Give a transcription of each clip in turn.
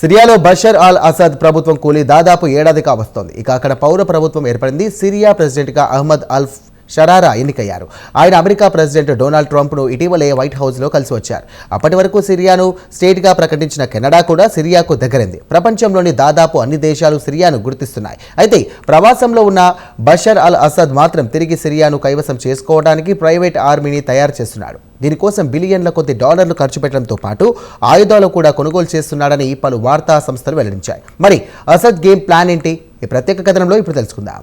సిరియాలో Bashar al Asad ప్రభుత్వం కూలి దాదాపు ఏడాది కావస్తోంది ఇక అక్కడ పౌర ప్రభుత్వం ఏర్పడింది. సిరియా ప్రెసిడెంట్గా అహ్మద్ అల్ షరారా ఎన్నికయ్యారు. ఆయన అమెరికా ప్రెసిడెంట్ డొనాల్డ్ ట్రంప్ను ఇటీవలే వైట్ హౌస్లో కలిసి వచ్చారు. అప్పటి వరకు సిరియాను స్టేట్గా ప్రకటించిన కెనడా కూడా సిరియాకు దగ్గరైంది. ప్రపంచంలోని దాదాపు అన్ని దేశాలు సిరియాను గుర్తిస్తున్నాయి. అయితే ప్రవాసంలో ఉన్న బషర్ అల్ అసద్ మాత్రం తిరిగి సిరియాను కైవసం చేసుకోవడానికి ప్రైవేట్ ఆర్మీని తయారు చేస్తున్నాడు. దీనికోసం బిలియన్ల కొద్ది డాలర్లు ఖర్చు పెట్టడంతో పాటు ఆయుధాలు కూడా కొనుగోలు చేస్తున్నాడని పలు వార్తా సంస్థలు వెల్లడించాయి. మరి అసద్ గేమ్ ప్లాన్ ఏంటి? ఈ ప్రత్యేక కథనంలో ఇప్పుడు తెలుసుకుందాం.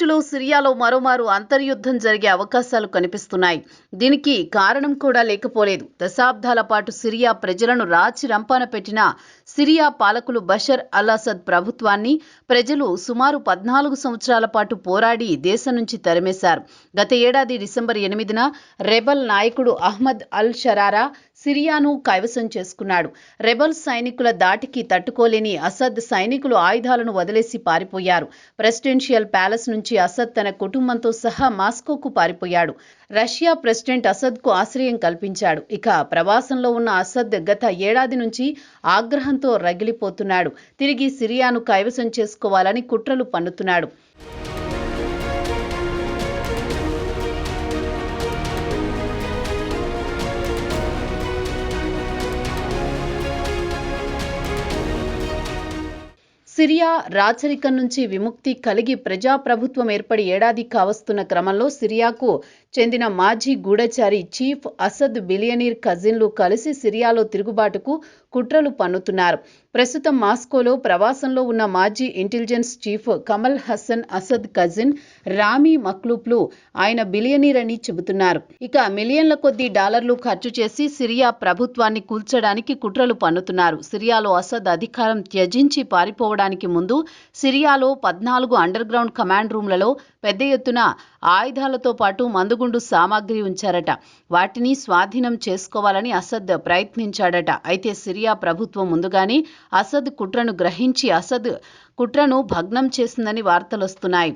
మిడిల్ సిరియాలో మరోమారు అంతర్యుద్ధం జరిగే అవకాశాలు కనిపిస్తున్నాయి. దీనికి కారణం కూడా లేకపోలేదు. దశాబ్దాల పాటు సిరియా ప్రజలను రాచి రంపాన పెట్టిన సిరియా పాలకులు బషర్ అల్ అసద్ ప్రభుత్వాన్ని ప్రజలు సుమారు పద్నాలుగు సంవత్సరాల పాటు పోరాడి దేశం నుంచి తరిమేశారు. గత ఏడాది డిసెంబర్ ఎనిమిదిన రెబల్ నాయకుడు అహ్మద్ అల్ షరారా సిరియాను కైవసం చేసుకున్నాడు. రెబల్ సైనికుల దాటికి తట్టుకోలేని అసద్ సైనికులు ఆయుధాలను వదిలేసి పారిపోయారు. ప్రెసిడెన్షియల్ ప్యాలెస్ నుంచి అసద్ తన కుటుంబంతో సహా మాస్కోకు పారిపోయాడు. రష్యా ప్రెసిడెంట్ అసద్కు ఆశ్రయం కల్పించాడు. ఇక ప్రవాసంలో ఉన్న అసద్ గత ఏడాది నుంచి ఆగ్రహంతో రగిలిపోతున్నాడు. తిరిగి సిరియాను కైవసం చేసుకోవాలని కుట్రలు పన్నుతున్నాడు. సిరియా రాచరికం నుంచి విముక్తి కలిగి ప్రజాప్రభుత్వం ఏర్పడి ఏడాది కావస్తున్న క్రమంలో సిరియాకు చెందిన మాజీ గూఢచారి చీఫ్ అసద్ బిలియనీర్ కజిన్లు కలిసి సిరియాలో తిరుగుబాటుకు కుట్రలు పన్నుతున్నారు. ప్రస్తుతం మాస్కోలో ప్రవాసంలో ఉన్న మాజీ intelligence chief Kamal Hassan Assad cousin Rami మక్లూప్లు ఆయన బిలియనీర్ అని చెబుతున్నారు. ఇక మిలియన్ల కొద్దీ డాలర్లు ఖర్చు చేసి సిరియా ప్రభుత్వాన్ని కూల్చడానికి కుట్రలు పన్నుతున్నారు. సిరియాలో అసద్ అధికారం త్యజించి పారిపోవడానికి ముందు సిరియాలో పద్నాలుగు అండర్ గ్రౌండ్ కమాండ్ రూమ్లలో పెద్ద ఎత్తున ఆయుధాలతో పాటు మందుగుండు సామాగ్రి ఉంచారట. వాటిని స్వాధీనం చేసుకోవాలని అసద్ ప్రయత్నించాడట. అయితే సిరియా ప్రభుత్వం ముందుగానే అసద్ కుట్రను గ్రహించి అసద్ కుట్రను భగ్నం చేసిందని వార్తలొస్తున్నాయి.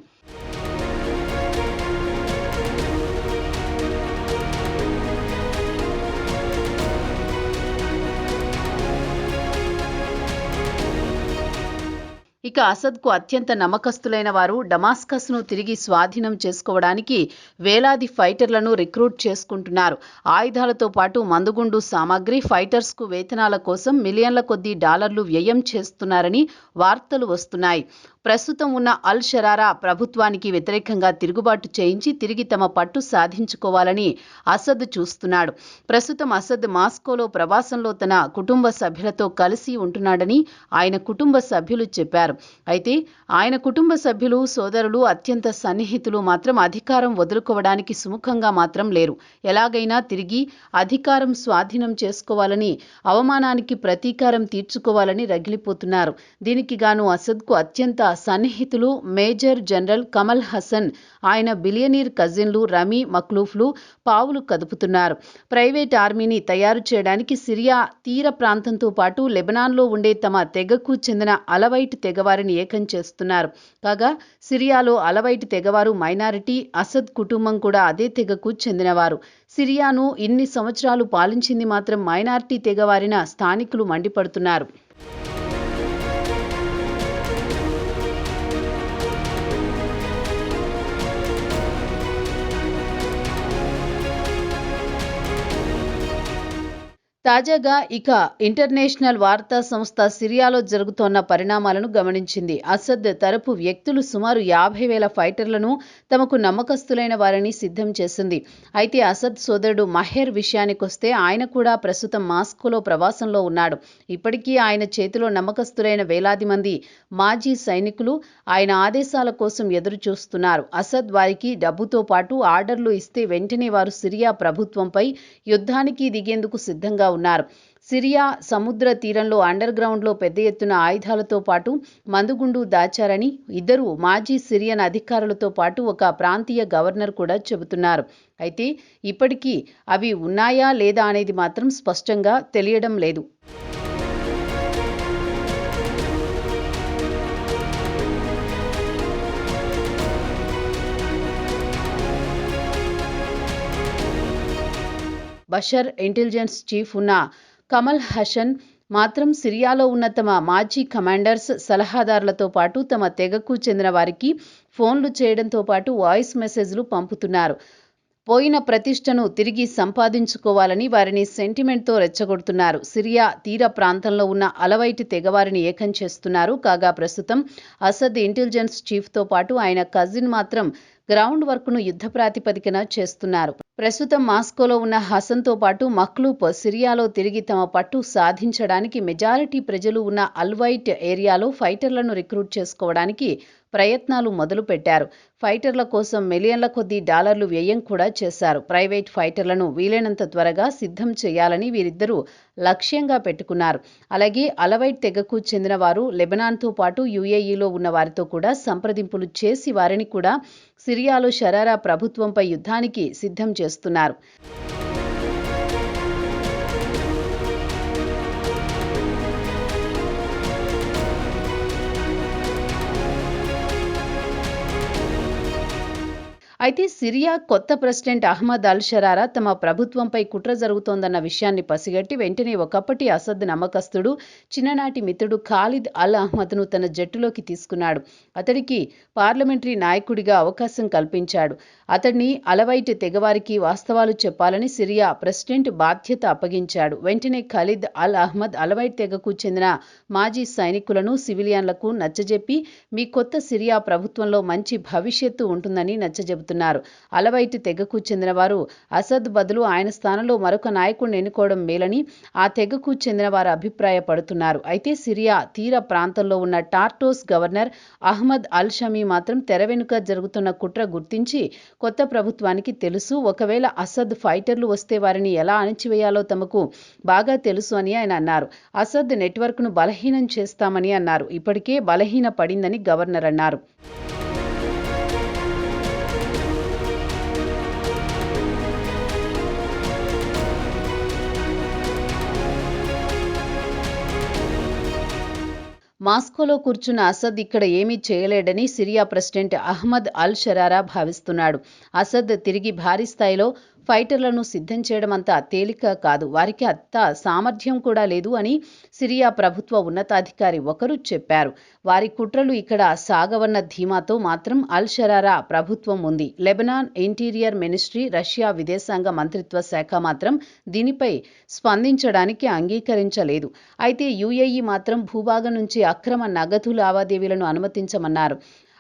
ఇక అసద్కు అత్యంత నమ్మకస్తులైన వారు డమాస్కస్ను తిరిగి స్వాధీనం చేసుకోవడానికి వేలాది ఫైటర్లను రిక్రూట్ చేసుకుంటున్నారు. ఆయుధాలతో పాటు మందుగుండు సామాగ్రి ఫైటర్స్కు వేతనాల కోసం మిలియన్ల కొద్దీ డాలర్లు వ్యయం చేస్తున్నారని వార్తలు వస్తున్నాయి. ప్రస్తుతం ఉన్న అల్ షరారా ప్రభుత్వానికి వ్యతిరేకంగా తిరుగుబాటు చేయించి తిరిగి తమ పట్టు సాధించుకోవాలని అసద్ చూస్తున్నాడు. ప్రస్తుతం అసద్ మాస్కోలో ప్రవాసంలో తన కుటుంబ సభ్యులతో కలిసి ఉంటున్నాడని ఆయన కుటుంబ సభ్యులు చెప్పారు. అయితే ఆయన కుటుంబ సభ్యులు సోదరులు అత్యంత సన్నిహితులు మాత్రం అధికారం వదులుకోవడానికి సుముఖంగా మాత్రం లేరు. ఎలాగైనా తిరిగి అధికారం స్వాధీనం చేసుకోవాలని అవమానానికి ప్రతీకారం తీర్చుకోవాలని రగిలిపోతున్నారు. దీనికి గాను అసద్కు అత్యంత సన్నిహితులు మేజర్ జనరల్ కమల్ హసన్ ఆయన బిలియనీర్ కజిన్లు రమీ మక్లూఫ్లు పావులు కదుపుతున్నారు. ప్రైవేట్ ఆర్మీని తయారు చేయడానికి సిరియా తీర ప్రాంతంతో పాటు లెబనాన్లో ఉండే తమ తెగకు చెందిన అలవైట్ తెగ తెగవారిని ఏకం చేస్తున్నారు. కాగా సిరియాలో అలవైట్ తెగవారు మైనారిటీ అసద్ కుటుంబం కూడా అదే తెగకు చెందినవారు. సిరియాను ఇన్ని సంవత్సరాలు పాలించింది మాత్రం మైనారిటీ తెగవారిన స్థానికులు మండిపడుతున్నారు. తాజాగా ఇక ఇంటర్నేషనల్ వార్తా సంస్థ సిరియాలో జరుగుతోన్న పరిణామాలను గమనించింది. అసద్ తరపు వ్యక్తులు సుమారు యాభై వేల ఫైటర్లను తమకు నమ్మకస్తులైన వారిని సిద్ధం చేసింది. అయితే అసద్ సోదరుడు మహేర్ విషయానికొస్తే ఆయన కూడా ప్రస్తుతం మాస్కోలో ప్రవాసంలో ఉన్నాడు. ఇప్పటికీ ఆయన చేతిలో నమ్మకస్తులైన వేలాది మంది మాజీ సైనికులు ఆయన ఆదేశాల కోసం ఎదురు చూస్తున్నారు అసద్ వారికి డబ్బుతో పాటు ఆర్డర్లు ఇస్తే వెంటనే వారు సిరియా ప్రభుత్వంపై యుద్ధానికి దిగేందుకు సిద్ధంగా ఉన్నారు. సిరియా సముద్ర తీరంలో అండర్ గ్రౌండ్లో పెద్ద ఎత్తున ఆయుధాలతో పాటు మందుగుండు దాచారని ఇద్దరు మాజీ సిరియన్ అధికారులతో పాటు ఒక ప్రాంతీయ గవర్నర్ కూడా చెబుతున్నారు. అయితే ఇప్పటికీ అవి ఉన్నాయా లేదా అనేది మాత్రం స్పష్టంగా తెలియడం లేదు. బషర్ ఇంటెలిజెన్స్ చీఫ్ ఉన్న కమల్ హసన్ మాత్రం సిరియాలో ఉన్న తమ మాజీ కమాండర్స్ సలహాదారులతో పాటు తమ తెగకు చెందిన వారికి ఫోన్లు చేయడంతో పాటు వాయిస్ మెసేజ్లు పంపుతున్నారు. పోయిన ప్రతిష్టను తిరిగి సంపాదించుకోవాలని వారిని సెంటిమెంట్తో రెచ్చగొడుతున్నారు. సిరియా తీర ప్రాంతంలో ఉన్న అలవైటి తెగవారిని ఏకం చేస్తున్నారు. కాగా ప్రస్తుతం అసద్ ఇంటెలిజెన్స్ చీఫ్తో పాటు ఆయన కజిన్ మాత్రం గ్రౌండ్ వర్క్ను యుద్ధ ప్రాతిపదికన చేస్తున్నారు. ప్రస్తుతం మాస్కోలో ఉన్న హసన్తో పాటు మక్లూప్ సిరియాలో తిరిగి తమ పట్టు సాధించడానికి మెజారిటీ ప్రజలు ఉన్న అల్వైట్ ఏరియాలో ఫైటర్లను రిక్రూట్ చేసుకోవడానికి ప్రయత్నాలు మొదలుపెట్టారు. ఫైటర్ల కోసం మిలియన్ల కొద్దీ డాలర్లు వ్యయం కూడా చేశారు. ప్రైవేట్ ఫైటర్లను వీలైనంత త్వరగా సిద్ధం చేయాలని వీరిద్దరూ లక్ష్యంగా పెట్టుకున్నారు. అలాగే అలవైట్ తెగకు చెందిన వారు లెబనాన్తో పాటు యుఏఈలో ఉన్న వారితో కూడా సంప్రదింపులు చేసి వారిని కూడా సిరియాలో షరారా ప్రభుత్వంపై యుద్ధానికి సిద్ధం చేస్తున్నారు అయితే సిరియా కొత్త ప్రెసిడెంట్ అహ్మద్ అల్ షరారా తమ ప్రభుత్వంపై కుట్ర జరుగుతోందన్న విషయాన్ని పసిగట్టి వెంటనే ఒకప్పటి అసద్ నమ్మకస్తుడు చిన్ననాటి మిత్రుడు ఖాలిద్ అల్ అహ్మద్ను తన జట్టులోకి తీసుకున్నాడు. అతడికి పార్లమెంటరీ నాయకుడిగా అవకాశం కల్పించాడు. అతడిని అలవైట్ తెగవారికి వాస్తవాలు చెప్పాలని సిరియా ప్రెసిడెంట్ బాధ్యత అప్పగించాడు. వెంటనే ఖలీద్ అల్ అహ్మద్ అలవైట్ తెగకు చెందిన మాజీ సైనికులను సివిలియన్లకు నచ్చజెప్పి మీ కొత్త సిరియా ప్రభుత్వంలో మంచి భవిష్యత్తు ఉంటుందని నచ్చజెబుతున్నారు. అలవైట్ తెగకు చెందిన వారు అసద్ బదులు ఆయన స్థానంలో మరొక నాయకుడిని ఎన్నుకోవడం మేలని ఆ తెగకు చెందిన వారు అభిప్రాయపడుతున్నారు. అయితే సిరియా తీర ప్రాంతంలో ఉన్న Tartus governor Ahmed al Shami మాత్రం తెర వెనుక జరుగుతున్న కుట్ర గుర్తించి కొత్త ప్రభుత్వానికి తెలుసు. ఒకవేళ అసద్ ఫైటర్లు వస్తే వారిని ఎలా అణిచివేయాలో తమకు బాగా తెలుసు అని ఆయన అన్నారు. అసద్ నెట్వర్క్ను బలహీనం చేస్తామని అన్నారు. ఇప్పటికే బలహీన పడిందని గవర్నర్ అన్నారు. మాస్కోలో కూర్చున్న అసద్ ఇక్కడ ఏమీ చేయలేడని Syria president Ahmed al Sharaa భావిస్తున్నాడు. Assad తిరిగి భారీ స్థాయిలో ఫైటర్లను సిద్ధం చేయడం అంత తేలిక కాదు. వారికి అంత సామర్థ్యం కూడా లేదు అని సిరియా ప్రభుత్వ ఉన్నతాధికారి ఒకరు చెప్పారు. వారి కుట్రలు ఇక్కడ సాగవన్న ధీమాతో మాత్రం అల్ షరారా ప్రభుత్వం ఉంది. లెబనాన్ ఇంటీరియర్ మినిస్ట్రీ రష్యా విదేశాంగ మంత్రిత్వ శాఖ మాత్రం దీనిపై స్పందించడానికి అంగీకరించలేదు. అయితే యుఏఈ మాత్రం భూభాగం నుంచి అక్రమ నగదు లావాదేవీలను అనుమతించమన్నారు.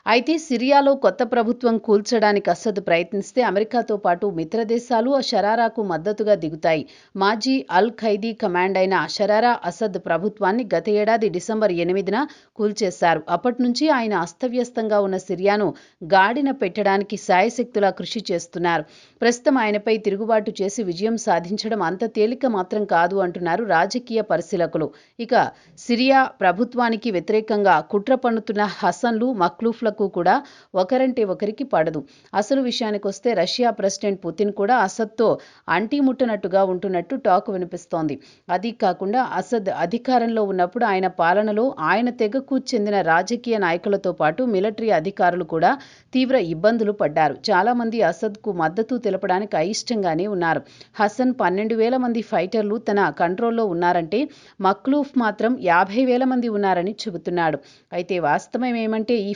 అయితే సిరియాలో కొత్త ప్రభుత్వం కూల్చడానికి అసద్ ప్రయత్నిస్తే అమెరికాతో పాటు మిత్రదేశాలు ఆ షరారాకు మద్దతుగా దిగుతాయి. మాజీ అల్ ఖైదీ కమాండ్ అయిన షరారా అసద్ ప్రభుత్వాన్ని గత ఏడాది డిసెంబర్ ఎనిమిదిన కూల్చేశారు. అప్పటి నుంచి ఆయన అస్తవ్యస్తంగా ఉన్న సిరియాను గాడిన పెట్టడానికి సాయశక్తులా కృషి చేస్తున్నారు. ప్రస్తుతం ఆయనపై తిరుగుబాటు చేసి విజయం సాధించడం అంత తేలిక మాత్రం కాదు అంటున్నారు రాజకీయ పరిశీలకులు. ఇక సిరియా ప్రభుత్వానికి వ్యతిరేకంగా కుట్ర పన్నుతున్న హసన్లు మక్లూఫ్ల కు కూడా ఒకరంటే ఒకరికి పడదు. అసలు విషయానికి వస్తే రష్యా ప్రెసిడెంట్ పుతిన్ కూడా అసద్తో అంటిముట్టనట్టుగా ఉంటున్నట్టు టాక్ వినిపిస్తోంది. అది కాకుండా అసద్ అధికారంలో ఉన్నప్పుడు ఆయన పాలనలో ఆయన తెగకు చెందిన రాజకీయ నాయకులతో పాటు మిలిటరీ అధికారులు కూడా తీవ్ర ఇబ్బందులు పడ్డారు. చాలా మంది అసద్కు మద్దతు తెలపడానికి అయిష్టంగానే ఉన్నారు. హసన్ పన్నెండు వేల మంది ఫైటర్లు తన కంట్రోల్లో ఉన్నారంటే మక్లూఫ్ మాత్రం యాభై వేల మంది ఉన్నారని చెబుతున్నాడు. అయితే వాస్తవం ఏమంటే ఈ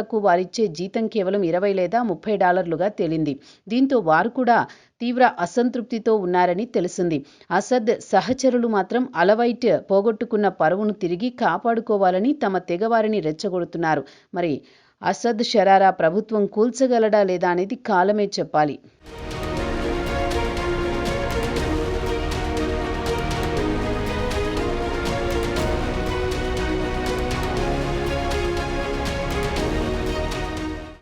డాక్టర్లకు వారిచ్చే జీతం కేవలం ఇరవై లేదా ముప్పై డాలర్లుగా తేలింది. దీంతో వారు కూడా తీవ్ర అసంతృప్తితో ఉన్నారని తెలిసింది. అసద్ సహచరులు మాత్రం అలవైట్ పోగొట్టుకున్న పరువును తిరిగి కాపాడుకోవాలని తమ తెగవారిని రెచ్చగొడుతున్నారు. మరి అసద్ షరారా ప్రభుత్వం కూల్చగలడా లేదా అనేది కాలమే చెప్పాలి.